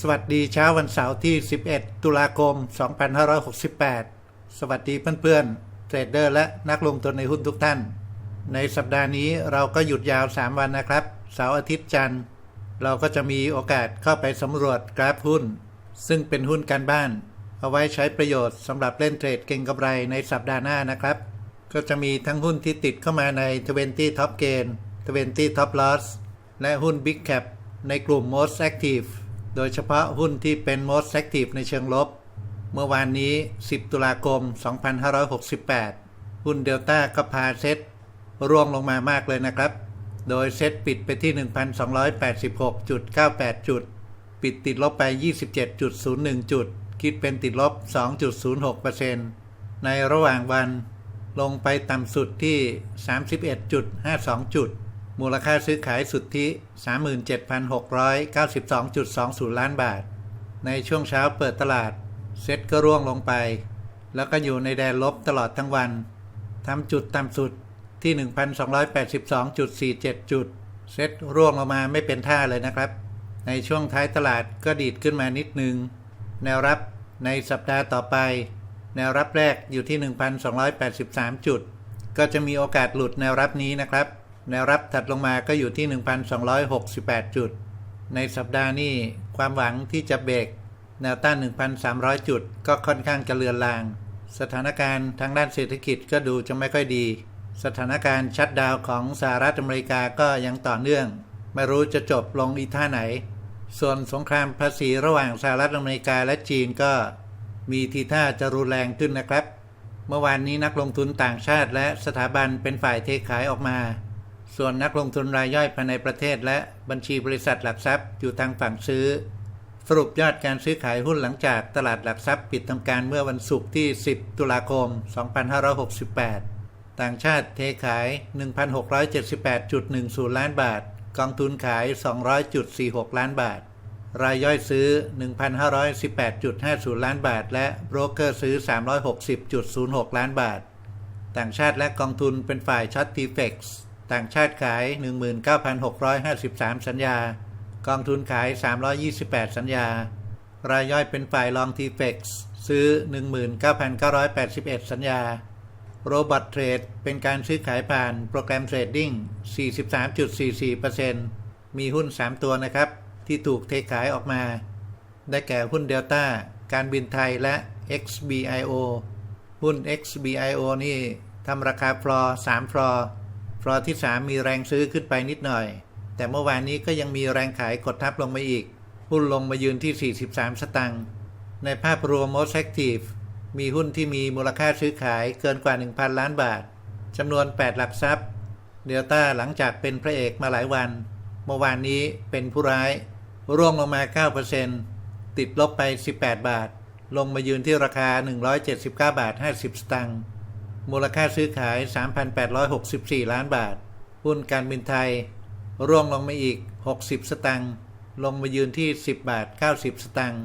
สวัสดีเช้าวันเสาร์ที่ 11 ตุลาคม 2568 สวัสดีเพื่อนๆ เทรดเดอร์และนักลงทุนในหุ้นทุกท่าน ในสัปดาห์นี้เราก็หยุดยาว 3 วันนะครับ เสาร์อาทิตย์จันทร์ เราก็จะมีโอกาสเข้าไปสำรวจกราฟหุ้น ซึ่งเป็นหุ้นการบ้าน เอาไว้ใช้ประโยชน์สำหรับเล่นเทรดเก่งกำไรในสัปดาห์หน้านะครับ ก็จะมีทั้งหุ้นที่ติดเข้ามาใน 20 Top Gain 20 Top Loss และหุ้น Big Cap ในกลุ่ม Most Active โดยเฉพาะหุ้นที่เป็น Most Active ในเชิงลบ เมื่อวานนี้ 10 ตุลาคม 2568 หุ้นเดลต้าก็พาเซ็ตร่วงลงมามากเลยนะครับ โดยเซ็ตปิดไปที่ 1,286.98 จุด ปิดติดลบไป 27.01 จุด คิดเป็นติดลบ 2.06%ในระหว่างวันลงไปต่ำสุดที่ 31.52 จุด มูลค่าซื้อขายสุทธิ 37,692.20 ล้านบาท ในช่วงเช้าเปิดตลาด เซ็ตก็ร่วงลงไป แล้วก็อยู่ในแดนลบตลอดทั้งวัน ทำจุดต่ำสุดที่ 1,282.47 จุด เซ็ตร่วงลงมาไม่เป็นท่าเลยนะครับ ในช่วงท้ายตลาดก็ดีดขึ้นมานิดนึง แนวรับในสัปดาห์ต่อไป แนวรับแรกอยู่ที่ 1,283 จุด ก็จะมีโอกาสหลุดแนวรับนี้นะครับ แนวรับถัดลงมาก็อยู่ที่ 1,268 จุด ในสัปดาห์นี้ความหวังที่จะเบรกแนวต้าน 1,300 จุด ก็ค่อนข้างจะเลือนลาง สถานการณ์ทางด้านเศรษฐกิจก็ดูจะไม่ค่อยดี สถานการณ์ชัดดาวของสหรัฐอเมริกาก็ยังต่อเนื่อง ไม่รู้จะจบลงอีท่าไหน ส่วนสงครามภาษีระหว่างสหรัฐอเมริกาและจีนก็มีทีท่าจะรุนแรงขึ้นนะครับ เมื่อวานนี้นักลงทุนต่างชาติและสถาบันเป็นฝ่ายเทขายออกมา ส่วนนักลงทุนรายย่อยภายในประเทศและบัญชีบริษัทหลักทรัพย์อยู่ทางฝั่งซื้อ สรุปยอดการซื้อขายหุ้นหลังจากตลาดหลักทรัพย์ปิดทำการเมื่อวันศุกร์ที่ 10 ตุลาคม 2568 ต่างชาติเทขาย 1,678.10 ล้านบาท กองทุนขาย 200.46 ล้านบาท รายย่อยซื้อ 1,518.50 ล้านบาท และโบรกเกอร์ซื้อ 360.06 ล้านบาท ต่างชาติและกองทุนเป็นฝ่ายช็อตทีเฟกซ์ ต่างชาติขาย 19,653 สัญญา กองทุนขาย 328 สัญญา รายย่อยเป็นฝ่ายลองทีเฟกซ์ซื้อ 19,981 สัญญา โรบอทเทรดเป็นการซื้อขายผ่านโปรแกรมเทรดดิ้ง 43.44%มีหุ้น 3 ตัวนะครับ ที่ถูกเทขายออกมา ได้แก่หุ้นเดลต้า การบินไทยและ XBIO หุ้น XBIO นี่ทำราคาฟลอร์3ฟลอร์ ลอที่3มีแรงซื้อขึ้นไปนิดหน่อย แต่เมื่อวานนี้ก็ยังมีแรงขายกดทับลงมาอีกหุ้นลงมายืนที่ 43 สตังค์ในภาพรวม Most Active มีหุ้นที่มีมูลค่าซื้อขายเกินกว่า 1,000 ล้านบาทจำนวน 8 หลักทรัพย์เดลต้าหลังจากเป็นพระเอกมาหลายวัน เมื่อวานนี้เป็นผู้ร้าย ร่วงลงมา 9%ติดลบไป 18 บาท ลงมายืนที่ราคา 179 บาท 50 สตางค์ มูลค่าซื้อขาย 3,864 ล้านบาท หุ้นการบินไทย ร่วงลงมาอีก 60 สตางค์ลงมายืนที่ 10 บาท 90 สตางค์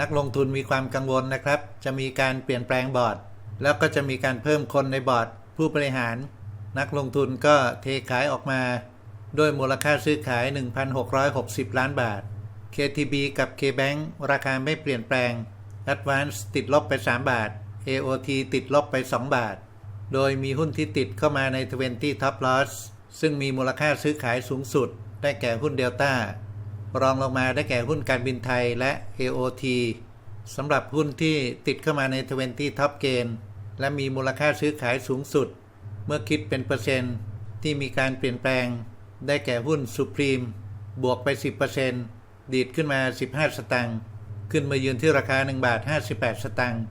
นักลงทุนมีความกังวลนะครับ จะมีการเปลี่ยนแปลงบอร์ด แล้วก็จะมีการเพิ่มคนในบอร์ด ผู้บริหาร นักลงทุนก็เทขายออกมาด้วยมูลค่าซื้อขาย 1,660 ล้านบาท KTB กับ KBank ราคาไม่เปลี่ยนแปลง Advance ติดลบไป 3 บาท AOT ติดลบไป 2 บาท โดยมีหุ้นที่ติดเข้ามาใน 20 Top Loss ซึ่งมีมูลค่าซื้อขายสูงสุด ได้แก่หุ้นเดลต้ารองลงมาได้แก่หุ้นการบินไทยและ AOT สำหรับหุ้นที่ติดเข้ามาใน 20 Top Gain และมีมูลค่าซื้อขายสูงสุด เมื่อคิดเป็นเปอร์เซ็นต์ที่มีการเปลี่ยนแปลง ได้แก่หุ้น Supreme บวกไป 10%ดีดขึ้นมา 15 สตางค์ขึ้นมายืนที่ราคา 1 บาท 58 สตางค์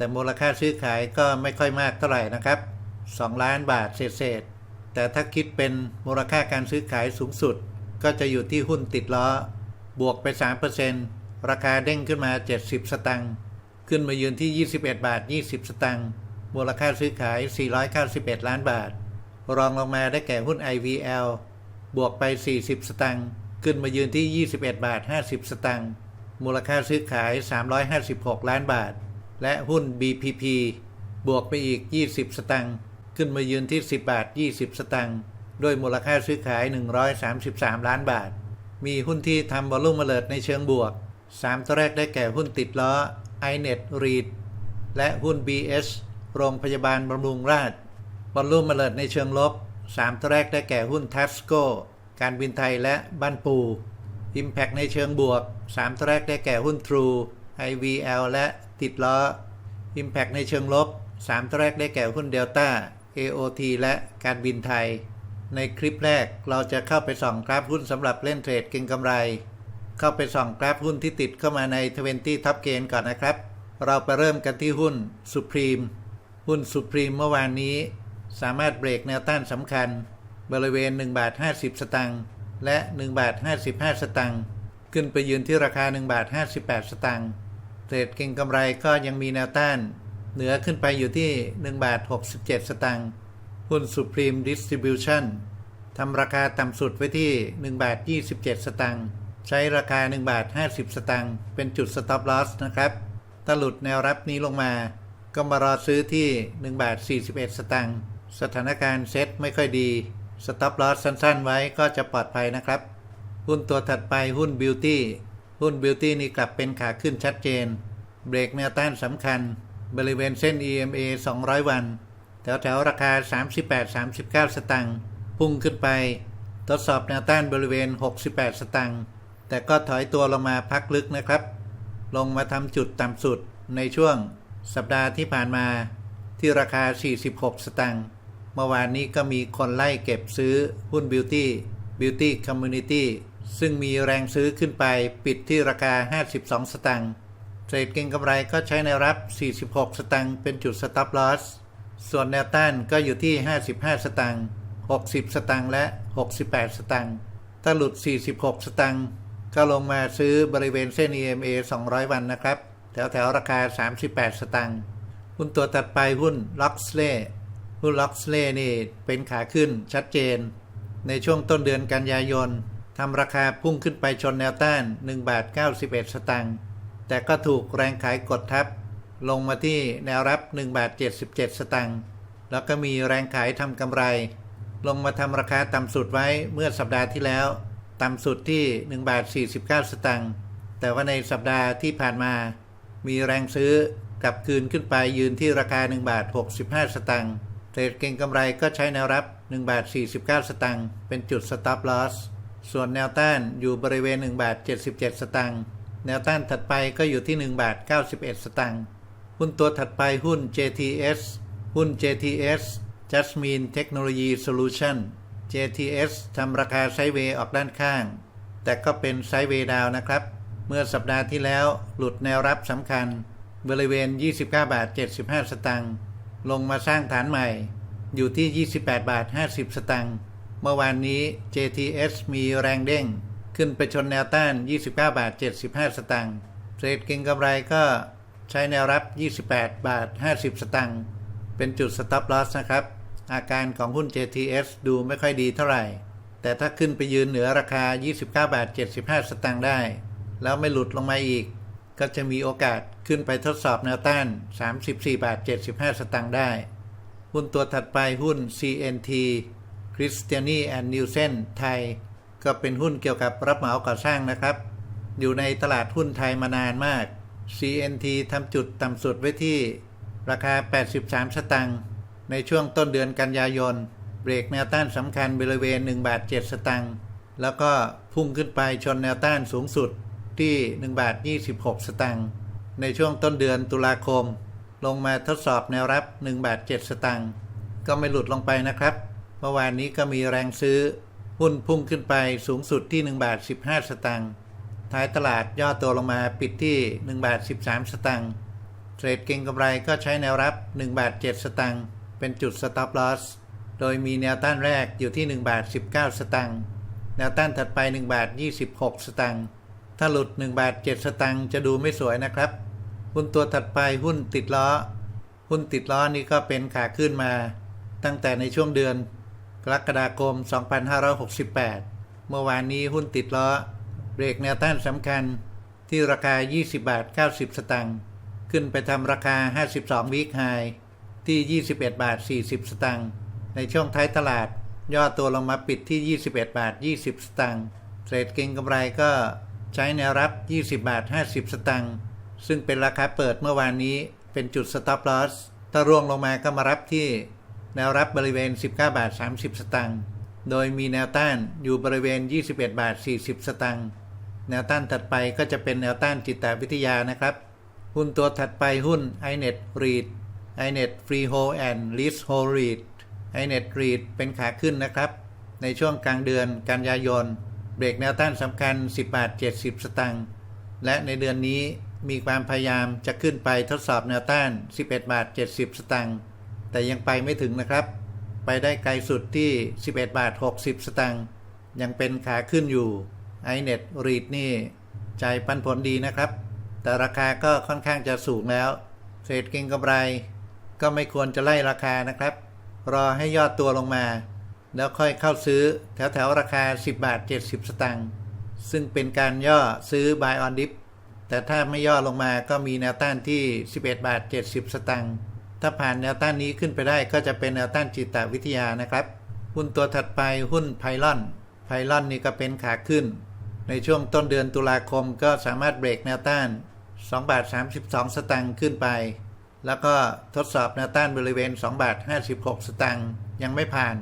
แต่มูลค่าซื้อขายก็ไม่ค่อยมากเท่าไหร่นะครับ 2 ล้านบาทเศษๆแต่ถ้าคิดเป็นมูลค่าการซื้อขายสูงสุด ก็จะอยู่ที่หุ้นติดล้อ บวกไป 3%ราคาเด้งขึ้นมา 70 สตางค์ขึ้นมายืนที่ 21 บาท 20 สตางค์มูลค่าซื้อขาย 491 ล้านบาท รองลงมาได้แก่หุ้น IVL บวกไป 40 สตางค์ขึ้นมายืนที่ 21 บาท 50 สตางค์มูลค่าซื้อขาย 356 ล้านบาท และหุ้น BPP บวกไปอีก 20 สตางค์ขึ้นมายืนที่ 10 บาท 20 สตางค์ด้วยมูลค่าซื้อขาย 133 ล้านบาท มีหุ้นที่ทำวอลุ่มเมลิดในเชิงบวก 3 ตัวแรกได้แก่หุ้นติดล้อ iNet Read และหุ้น BS โรงพยาบาลบำรุงราษฎร์บอลลุ่มมาเลิดในเชิงลบ 3 ตัวแรกได้แก่หุ้น Tasco การบินไทยและบ้านปู Impact ในเชิงบวก 3 ตัวแรกได้แก่หุ้น True IVL และติดล้อ Impact ในเชิงลบ 3 ตัวแรกได้แก่หุ้น Delta AOT และการบินไทย ในคลิปแรกเราจะเข้าไปส่องกราฟหุ้นสำหรับเล่นเทรดเก็งกำไร เข้าไปส่องกราฟหุ้นที่ติดเข้ามาใน 20 Top Gain ก่อนนะครับ เราไปเริ่มกันที่หุ้น Supreme หุ้น Supreme เมื่อวานนี้ สามารถเบรกแนวต้านสำคัญ บริเวณ1บาท50 สตางค์และ1บาท55 สตางค์ขึ้นไปยืนที่ราคา1บาท58 สตางค์ เทรดเก็งกำไรก็ยังมีแนวต้าน เหนือขึ้นไปอยู่ที่1บาท67 สตางค์หุ้น Supreme Distribution ทำราคาต่ำสุดไว้ที่1บาท27 สตางค์ใช้ราคา1บาท50 สตางค์เป็นจุด Stop Loss นะครับถ้าหลุดแนวรับนี้ลงมา ก็มารอซื้อที่1บาท41 สตางค์สถานการณ์เซ็ตไม่ค่อยดี Stop Loss สั้นๆ ไว้ก็จะปลอดภัยนะครับ หุ้นตัวถัดไปหุ้น Beauty หุ้น Beauty นี่กลับเป็นขาขึ้นชัดเจน เบรกแนวต้านสำคัญ บริเวณเส้น EMA 200 วัน แถวแถวราคา 38-39 สตังค์พุ่งขึ้นไป ทดสอบแนวต้านบริเวณ 68 สตังค์แต่ก็ถอยตัวลงมาพักลึกนะครับ ลงมาทำจุดต่ำสุดในช่วง สัปดาห์ที่ผ่านมา ที่ราคา 46 สตังค์เมื่อวานนี้ก็มีคนไล่เก็บซื้อหุ้น Beauty Beauty Community ซึ่งมีแรงซื้อขึ้นไปปิดที่ราคา 52 สตังค์เทรดเก็งกำไรก็ใช้ในรับ 46 สตังค์เป็นจุด Stop Loss ส่วนแนวต้านก็อยู่ที่ 55 สตังค์60 สตังค์และ 68 สตังค์ถ้าหลุด 46 สตังค์ก็ลงมาซื้อบริเวณเส้น EMA 200 วันนะครับ แถวแถวราคา 38 สตังค์หุ้นตัวถัดไปหุ้น Loxley หุ้น Loxley นี่เป็นขาขึ้นชัดเจน ในช่วงต้นเดือนกันยายน ทำราคาพุ่งขึ้นไปชนแนวต้าน1บาท91 สตังค์ แต่ก็ถูกแรงขายกดทับ ลงมาที่แนวรับ1บาท77 สตังค์ แล้วก็มีแรงขายทำกำไร ลงมาทำราคาต่ำสุดไว้เมื่อสัปดาห์ที่แล้ว ต่ำสุดที่1บาท49 สตังค์ แต่ว่าในสัปดาห์ที่ผ่านมา มีแรงซื้อกลับคืนขึ้นไปยืนที่ราคา1บาท65 สตังค์เทรดเก็งกำไรก็ใช้แนวรับ1บาท49 สตังค์เป็นจุด Stop Loss ส่วนแนวต้านอยู่บริเวณ1บาท77 สตังค์ แนวต้านถัดไปก็อยู่ที่1บาท91 สตังค์ หุ้นตัวถัดไปหุ้น JTS หุ้น JTS Jasmine Technology Solution JTS ทำราคาไซเวย์ออกด้านข้าง แต่ก็เป็นไซเวย์ดาวนะครับ เมื่อสัปดาห์ที่แล้วหลุดแนวรับสำคัญ บริเวณ 29 บาท 75 สตังค์ ลงมาสร้างฐานใหม่ อยู่ที่ 28 บาท 50 สตังค์ เมื่อวานนี้ JTS มีแรงเด้ง ขึ้นไปชนแนวต้าน 29 บาท 75 สตังค์เทรดเก็งกำไรก็ใช้แนวรับ 28 บาท 50 สตังค์เป็นจุด Stop Loss นะครับ อาการของหุ้น JTS ดูไม่ค่อยดีเท่าไหร่ แต่ถ้าขึ้นไปยืนเหนือราคา 29 บาท 75 สตังค์ได้ แล้วไม่หลุดลงมาอีก ก็จะมีโอกาสขึ้นไปทดสอบแนวต้าน 34 บาท 75 สตังค์ได้ หุ้นตัวถัดไปหุ้น CNT Christiani and Nielsen ไทย ก็เป็นหุ้นเกี่ยวกับรับเหมาก่อสร้างนะครับ อยู่ในตลาดหุ้นไทยมานานมาก CNT ทำจุดต่ำสุดไว้ที่ ราคา 83 สตังค์ในช่วงต้นเดือนกันยายน เบรกแนวต้านสำคัญบริเวณ1บาท7สตังค์แล้วก็พุ่งขึ้นไปชนแนวต้านสูงสุดที่1บาท26 สตังค์ในช่วงต้นเดือนตุลาคม ลงมาทดสอบแนวรับ1บาท7สตังค์ก็ไม่หลุดลงไปนะครับ เมื่อวานนี้ก็มีแรงซื้อ หุ้นพุ่งขึ้นไปสูงสุดที่ 1 บาท 15 สตังค์ท้ายตลาดย่อตัวลงมาปิดที่ 1 บาท 13 สตังค์เทรดเก็งกำไรก็ใช้แนวรับ 1 บาท 7 สตังค์เป็นจุด Stop Loss โดยมีแนวต้านแรกอยู่ที่ 1 บาท 19 สตังค์แนวต้านถัดไป 1 บาท 26 สตังค์ถ้าหลุด 1 บาท 7 สตังค์จะดูไม่สวยนะครับ หุ้นตัวถัดไปหุ้นติดล้อ หุ้นติดล้อนี่ก็เป็นขาขึ้นมา ตั้งแต่ในช่วงเดือน กรกฎาคม 2568 เมื่อวานนี้หุ้นติดล้อเบรกแนวต้านสำคัญที่ราคา 20 บาท 90 สตังค์ขึ้นไปทำราคา 52วีคไฮที่ 21 บาท 40 สตังค์ในช่วงท้ายตลาด ย่อตัวลงมาปิดที่ 21 บาท 20 สตังค์เทรดเก็งกำไรก็ใช้แนวรับ 20 บาท 50 สตางค์ซึ่งเป็นราคาเปิดเมื่อวานนี้เป็นจุด stop loss ถ้าร่วงลงมาก็มารับที่ แนวรับบริเวณ 19 บาท 30 สตางค์ โดยมีแนวต้านอยู่บริเวณ 21 บาท 40 สตางค์ แนวต้านถัดไปก็จะเป็นแนวต้านจิตวิทยานะครับ หุ้นตัวถัดไปหุ้น iNet REIT iNet Freehold and Leasehold REIT iNet REIT เป็นขาขึ้นนะครับ ในช่วงกลางเดือนกันยายน เบรกแนวต้านสำคัญ 10 บาท 70 สตางค์ และในเดือนนี้มีความพยายามจะขึ้นไปทดสอบแนวต้าน 11 บาท 70 สตางค์ แต่ยังไปไม่ถึงนะครับ ไปได้ไกลสุดที่ 11 บาท 60 สตางค์ยังเป็นขาขึ้นอยู่ iNet REIT นี่ใจปันผลดีนะครับ แต่ราคาก็ค่อนข้างจะสูงแล้วเทรดเก็งกำไร ก็ไม่ควรจะไล่ราคานะครับ รอให้ยอดตัวลงมา แล้วค่อยเข้าซื้อแถวแถวราคา 10 บาท 70 สตางค์ซึ่งเป็นการย่อซื้อ buy on dip แต่ถ้าไม่ย่อลงมาก็มีแนวต้านที่ 11 บาท 70 สตางค์ ถ้าผ่านแนวต้านนี้ขึ้นไปได้ก็จะเป็นแนวต้านจิตวิทยานะครับ หุ้นตัวถัดไปหุ้นไพลอน ไพลอนนี่ก็เป็นขาขึ้น ในช่วงต้นเดือนตุลาคมก็สามารถเบรกแนวต้าน2บาท32 สตางค์ขึ้นไป แล้วก็ทดสอบแนวต้านบริเวณ2บาท56 สตางค์ยังไม่ผ่าน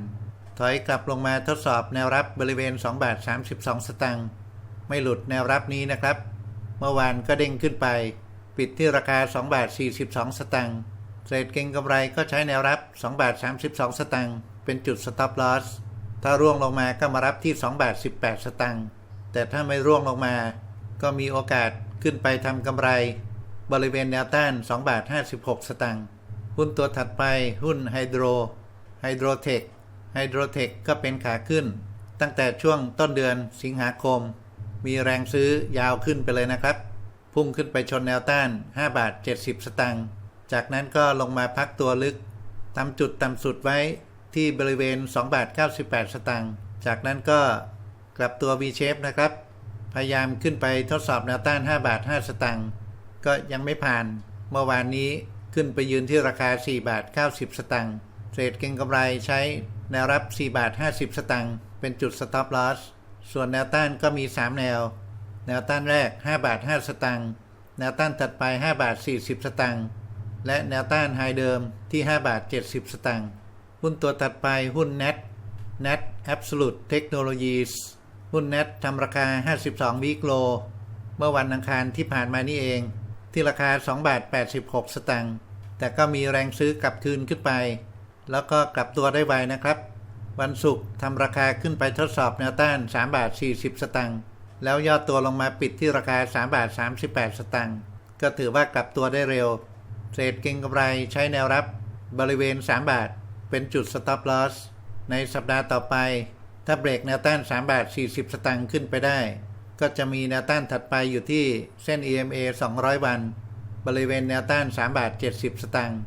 ถอยกลับลงมาทดสอบแนวรับบริเวณ2บาท32 สตางค์ไม่หลุดแนวรับนี้นะครับ เมื่อวานก็เด้งขึ้นไป ปิดที่ราคา2บาท42 สตางค์ เทรดเก็งกำไรก็ใช้แนวรับ 2 บาท 32 สตางค์เป็นจุด stop loss ถ้าร่วงลงมาก็มารับที่ 2 บาท 18 สตางค์แต่ถ้าไม่ร่วงลงมา ก็มีโอกาสขึ้นไปทำกำไร บริเวณแนวต้าน 2 บาท 56 สตางค์หุ้นตัวถัดไปหุ้นไฮโดรไฮโดรเทคไฮโดรเทคก็เป็นขาขึ้น ตั้งแต่ช่วงต้นเดือนสิงหาคม มีแรงซื้อยาวขึ้นไปเลยนะครับ พุ่งขึ้นไปชนแนวต้าน 5 บาท 70 สตางค์ จากนั้นก็ลงมาพักตัวลึกทำจุดต่ำสุดไว้ที่บริเวณ 2 บาท 98 สตางค์ จากนั้นก็กลับตัว V shape นะครับ พยายามขึ้นไปทดสอบแนวต้าน 5 บาท 5 สตางค์ ก็ยังไม่ผ่าน เมื่อวานนี้ขึ้นไปยืนที่ราคา 4 บาท 90 สตางค์ เทรดเก็งกำไรใช้แนวรับ 4 บาท 50 สตางค์ เป็นจุด stop loss ส่วนแนวต้านก็มี 3 แนว แนวต้านแรก 5 บาท 5 สตางค์ แนวต้านถัดไป 5 บาท 40 สตางค์ และแนวต้านไฮเดิมที่ 5 บาท 70 สตางค์ หุ้นตัวถัดไปหุ้น NET NET Absolute Technologies หุ้น NET ทำราคา 52 วิกโล เมื่อวันอังคารที่ผ่านมานี่เอง ที่ราคา 2 บาท 86 สตางค์ แต่ก็มีแรงซื้อกลับคืนขึ้นไป แล้วก็กลับตัวได้ไวนะครับ วันศุกร์ทำราคาขึ้นไปทดสอบแนวต้าน 3 บาท 40 สตางค์ แล้วย่อตัวลงมาปิดที่ราคา 3 บาท 38 สตางค์ ก็ถือว่ากลับตัวได้เร็ว เทรดเก็งกำไรใช้แนวรับบริเวณ 3 บาท เป็นจุด stop loss ในสัปดาห์ต่อไป ถ้าเบรกแนวต้าน 3 บาท 40 สตางค์ขึ้นไปได้ ก็จะมีแนวต้านถัดไปอยู่ที่เส้น EMA 200 วัน บริเวณแนวต้าน 3 บาท 70 สตางค์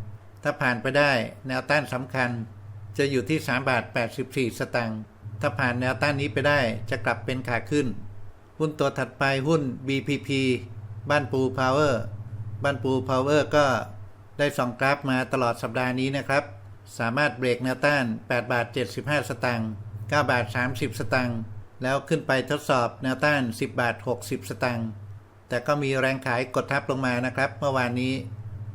ถ้าผ่านไปได้แนวต้านสำคัญ จะอยู่ที่ 3 บาท 84 สตางค์ถ้าผ่านแนวต้านนี้ไปได้จะกลับเป็นขาขึ้น หุ้นตัวถัดไปหุ้น BPP บ้านปูพาวเวอร์ บ้านปูพาวเวอร์ก็ได้ส่องกราฟมาตลอดสัปดาห์นี้นะครับ สามารถเบรกแนวต้าน 8 บาท 75 สตางค์ 9 บาท 30 สตางค์ แล้วขึ้นไปทดสอบแนวต้าน 10 บาท 60 สตางค์ แต่ก็มีแรงขายกดทับลงมานะครับ เมื่อวานนี้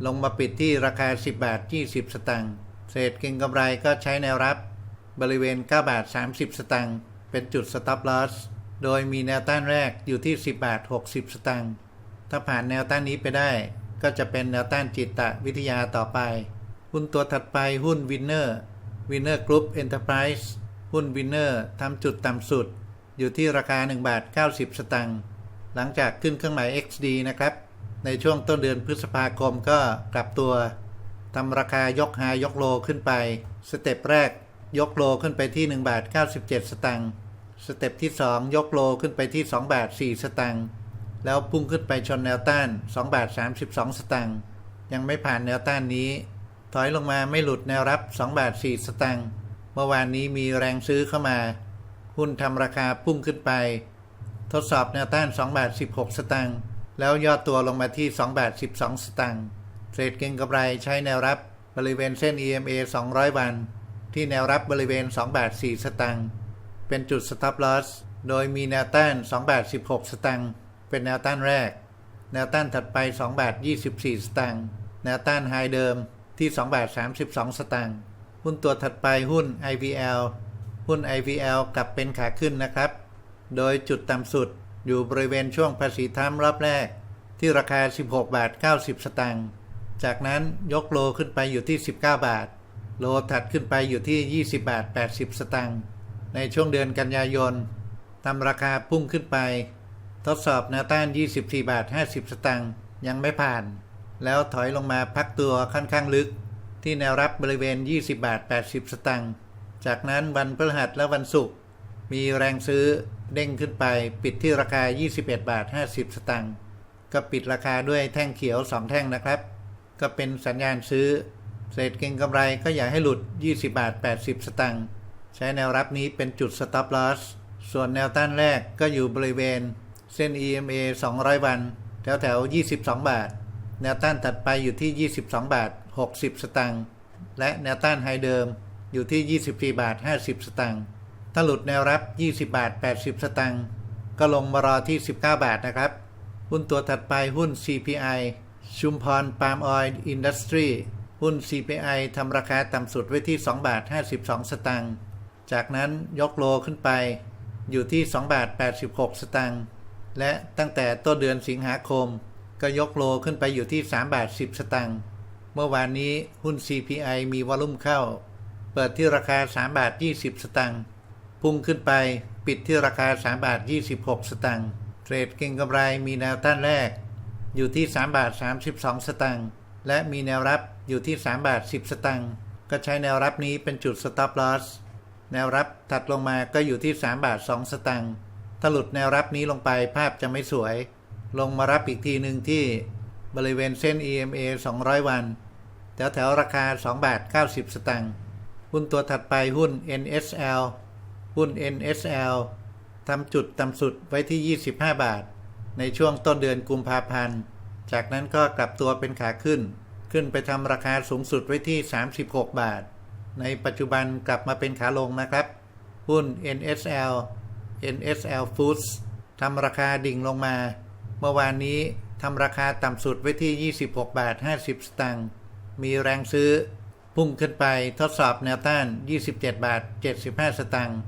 ลงมาปิดที่ราคา 10 บาท 20 สตางค์เทรดเก็งกำไรก็ใช้แนวรับบริเวณ 9 บาท 30 สตางค์ เป็นจุด stop loss โดยมีแนวต้านแรกอยู่ที่ 10 บาท 60 สตางค์ ถ้าผ่านแนวต้านนี้ไปได้ ก็จะเป็นแนวต้านจิตตวิทยาต่อไป หุ้นตัวถัดไปหุ้น Winner Winner Group Enterprise หุ้น Winner ทำจุดต่ำสุด อยู่ที่ราคา1บาท90 สตางค์หลังจากขึ้นเครื่องหมาย XD นะครับ ในช่วงต้นเดือนพฤษภาคมก็กลับตัวทำราคายกไฮยกโลขึ้นไป สเต็ปแรกยกโลขึ้นไปที่1บาท97 สตางค์สเต็ปที่ 2 ยกโลขึ้นไปที่2บาท4สตางค์ แล้วพุ่งขึ้นไปชนแนวต้าน 2 บาท 32 สตางค์ยังไม่ผ่านแนวต้านนี้ ถอยลงมาไม่หลุดแนวรับ 2 บาท 4 สตางค์เมื่อวานนี้มีแรงซื้อเข้ามา หุ้นทำราคาพุ่งขึ้นไป ทดสอบแนวต้าน 2 บาท 16 สตางค์แล้วย่อตัวลงมาที่ 2 บาท 12 สตางค์เทรดเก็งกำไรใช้แนวรับบริเวณเส้น EMA 200 วัน ที่แนวรับบริเวณ 2 บาท 4 สตางค์เป็นจุด stop loss โดยมีแนวต้าน 2 บาท 16 สตางค์ เป็นแนวต้านแรก แนวต้านถัดไป2บาท24 สตางค์แนวต้านไฮเดิมที่2บาท32 สตางค์หุ้นตัวถัดไปหุ้น IVL หุ้น IVL กลับเป็นขาขึ้นนะครับ โดยจุดต่ำสุดอยู่บริเวณช่วงภาษีทรัมรอบแรก ที่ราคา 16 บาท 90 สตางค์จากนั้นยกโลขึ้นไปอยู่ที่ 19 บาท โลถัดขึ้นไปอยู่ที่ 20 บาท 80 สตางค์ในช่วงเดือนกันยายนทำราคาพุ่งขึ้นไป ทดสอบแนวต้าน 24 บาท 50 สตางค์ยังไม่ผ่าน แล้วถอยลงมาพักตัวค่อนข้างลึก ที่แนวรับบริเวณ 20 บาท 80 สตางค์จากนั้นวันพฤหัสและวันศุกร์มีแรงซื้อเด้งขึ้นไปปิดที่ราคา 21 บาท 50 สตางค์ก็ปิดราคาด้วยแท่งเขียว 2 แท่งนะครับ ก็เป็นสัญญาณซื้อ เศษเก่งกำไรก็อย่าให้หลุด 20 บาท 80 สตางค์ใช้แนวรับนี้เป็นจุด stop loss ส่วนแนวต้านแรกก็อยู่บริเวณ เส้น EMA 200 วัน แถวแถว 22 บาท แนวต้านถัดไปอยู่ที่ 22 บาท 60 สตางค์ และแนวต้านไฮเดิมอยู่ที่ 24 บาท 50 สตางค์ ถ้าหลุดแนวรับ 20 บาท 80 สตางค์ ก็ลงมารอที่ 19 บาทนะครับ หุ้นตัวถัดไปหุ้น CPI ชุมพรปาล์มออยล์อินดัสทรีหุ้น CPI ทำราคาต่ำสุดไว้ที่ 2 บาท 52 สตางค์ จากนั้นยกโลขึ้นไปอยู่ที่ 2 บาท 86 สตางค์ และตั้งแต่ต้นเดือนสิงหาคม ก็ยกโลขึ้นไปอยู่ที่ 3 บาท 10 สตางค์เมื่อวานนี้หุ้น CPI มีวอลุ่มเข้า เปิดที่ราคา 3 บาท 20 สตางค์พุ่งขึ้นไปปิดที่ราคา 3 บาท 26 สตางค์เทรดเก่งกำไรมีแนวต้านแรก อยู่ที่ 3 บาท 32 สตางค์และมีแนวรับอยู่ที่ 3 บาท 10 สตางค์ก็ใช้แนวรับนี้เป็นจุด stop loss แนวรับถัดลงมาก็อยู่ที่ 3 บาท 2 สตางค์ ถ้าหลุดแนวรับนี้ลงไปภาพจะไม่สวย ลงมารับอีกทีหนึ่งที่บริเวณเส้น EMA 200 วัน แถวแถวราคา 2 บาท 90 สตางค์หุ้นตัวถัดไปหุ้น NSL หุ้น NSL ทำจุดต่ำสุดไว้ที่ 25 บาท ในช่วงต้นเดือนกุมภาพันธ์ จากนั้นก็กลับตัวเป็นขาขึ้น ขึ้นไปทำราคาสูงสุดไว้ที่ 36 บาท ในปัจจุบันกลับมาเป็นขาลงนะครับ หุ้น NSL NSL Foods ทำราคาดิ่งลงมา เมื่อวานนี้ทำราคาต่ำสุดไว้ที่ 26 บาท 50 สตางค์ มีแรงซื้อ พุ่งขึ้นไปทดสอบแนวต้าน 27 บาท 75 สตางค์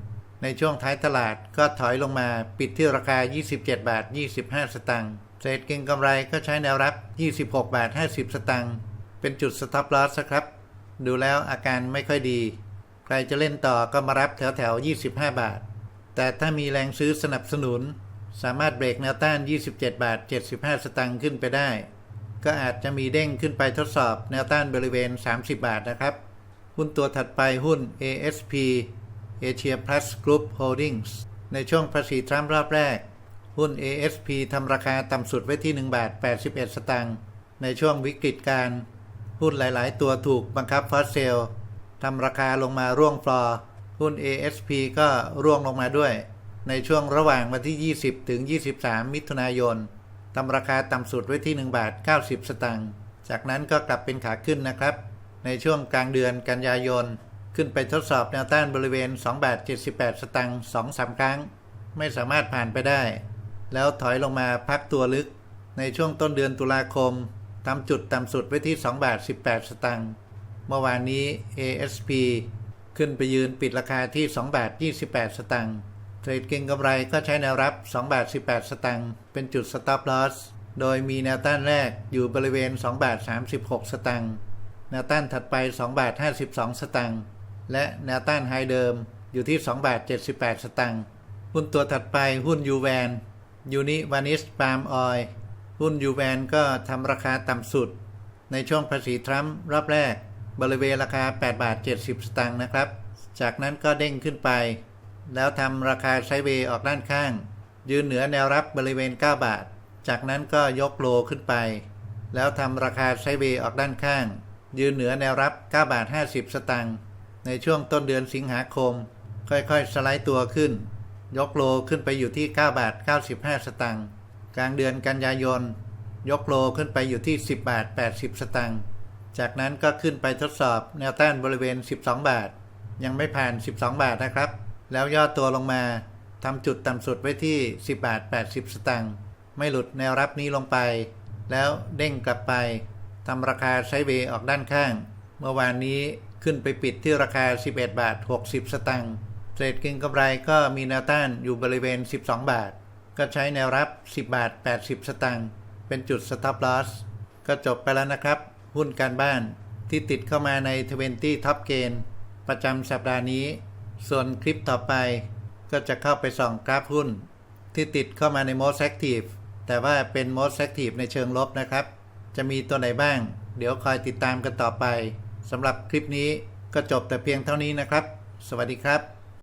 ในช่วงท้ายตลาดก็ถอยลงมาปิดที่ราคา 27 บาท 25 สตางค์ เศษเก่งกำไรก็ใช้แนวรับ 26 บาท 50 สตางค์ เป็นจุด stop loss ครับ ดูแล้วอาการไม่ค่อยดี ใครจะเล่นต่อก็มารับแถวแถว 25 บาท แต่ถ้ามีแรงซื้อสนับสนุน สามารถเบรกแนวต้าน 27 บาท 75 สตางค์ขึ้นไปได้ ก็อาจจะมีเด้งขึ้นไปทดสอบแนวต้านบริเวณ 30 บาทนะครับ หุ้นตัวถัดไปหุ้น ASP Asia Plus Group Holdings ในช่วงภาษีทรัมป์รอบแรก หุ้น ASP ทำราคาต่ำสุดไว้ที่ 1 บาท 81 สตางค์ในช่วงวิกฤตการ หุ้นหลาย ๆ ตัวถูกบังคับฟอสเซลทำราคาลงมาร่วงฟลอร์ หุ้น ASP ก็ร่วงลงมาด้วย ในช่วงระหว่างวันที่ 20 ถึง 23 มิถุนายนทำราคาต่ำสุดไว้ที่1บาท90 สตางค์ จากนั้นก็กลับเป็นขาขึ้นนะครับ ในช่วงกลางเดือนกันยายน ขึ้นไปทดสอบแนวต้านบริเวณ2บาท78 สตางค์2-3 ครั้ง ไม่สามารถผ่านไปได้ แล้วถอยลงมาพักตัวลึก ในช่วงต้นเดือนตุลาคมทำจุดต่ำสุดไว้ที่2บาท18 สตางค์ เมื่อวานนี้ ASP ขึ้นไปยืนปิดราคาที่ 2 บาท 28 สตางค์เทรดเก็งกำไรก็ใช้แนวรับ 2 บาท 18 สตางค์เป็นจุด stop loss โดยมีแนวต้านแรกอยู่บริเวณ 2 บาท 36 สตางค์แนวต้านถัดไป 2 บาท 52 สตางค์และแนวต้านไฮเดิมอยู่ที่ 2 บาท 78 สตางค์หุ้นตัวถัดไปหุ้นยูแวนยูนิวานิสปาล์มออยหุ้นยูแวนก็ทำราคาต่ำสุด ในช่วงภาษีทรัมป์รอบแรก บริเวณราคา 8 บาท 70 สตางค์นะครับ จากนั้นก็เด้งขึ้นไป แล้วทำราคาไซเวย์ออกด้านข้าง ยืนเหนือแนวรับบริเวณ 9 บาท จากนั้นก็ยกโลขึ้นไป แล้วทำราคาไซเวย์ออกด้านข้าง ยืนเหนือแนวรับ 9 บาท 50 สตางค์ในช่วงต้นเดือนสิงหาคม ค่อยๆ สไลด์ตัวขึ้น ยกโลขึ้นไปอยู่ที่ 9 บาท 95 สตางค์กลางเดือนกันยายน ยกโลขึ้นไปอยู่ที่ 10 บาท 80 สตางค์ จากนั้นก็ขึ้นไปทดสอบแนวต้านบริเวณ 12 บาท ยังไม่ผ่าน 12 บาทนะครับ แล้วย่อตัวลงมาทำจุดต่ำสุดไว้ที่ 10 บาท 80 สตางค์ไม่หลุดแนวรับนี้ลงไป แล้วเด้งกลับไปทำราคาไซด์เวย์ออกด้านข้าง เมื่อวานนี้ขึ้นไปปิดที่ราคา 11 บาท 60 สตางค์เทรดก็งกำไรก็มีแนวต้านอยู่บริเวณ 12 บาท ก็ใช้แนวรับ 10 บาท 80 สตางค์เป็นจุด stop loss ก็จบไปแล้วนะครับ หุ้นการบ้านที่ติดเข้ามาใน 20 Top Gain ประจำสัปดาห์นี้ ส่วนคลิปต่อไปก็จะเข้าไปส่องกราฟหุ้น ที่ติดเข้ามาใน Most Active แต่ว่าเป็น Most Active ในเชิงลบนะครับ จะมีตัวไหนบ้าง เดี๋ยวคอยติดตามกันต่อไปสำหรับคลิปนี้ก็จบแต่เพียงเท่านี้นะครับ สวัสดีครับ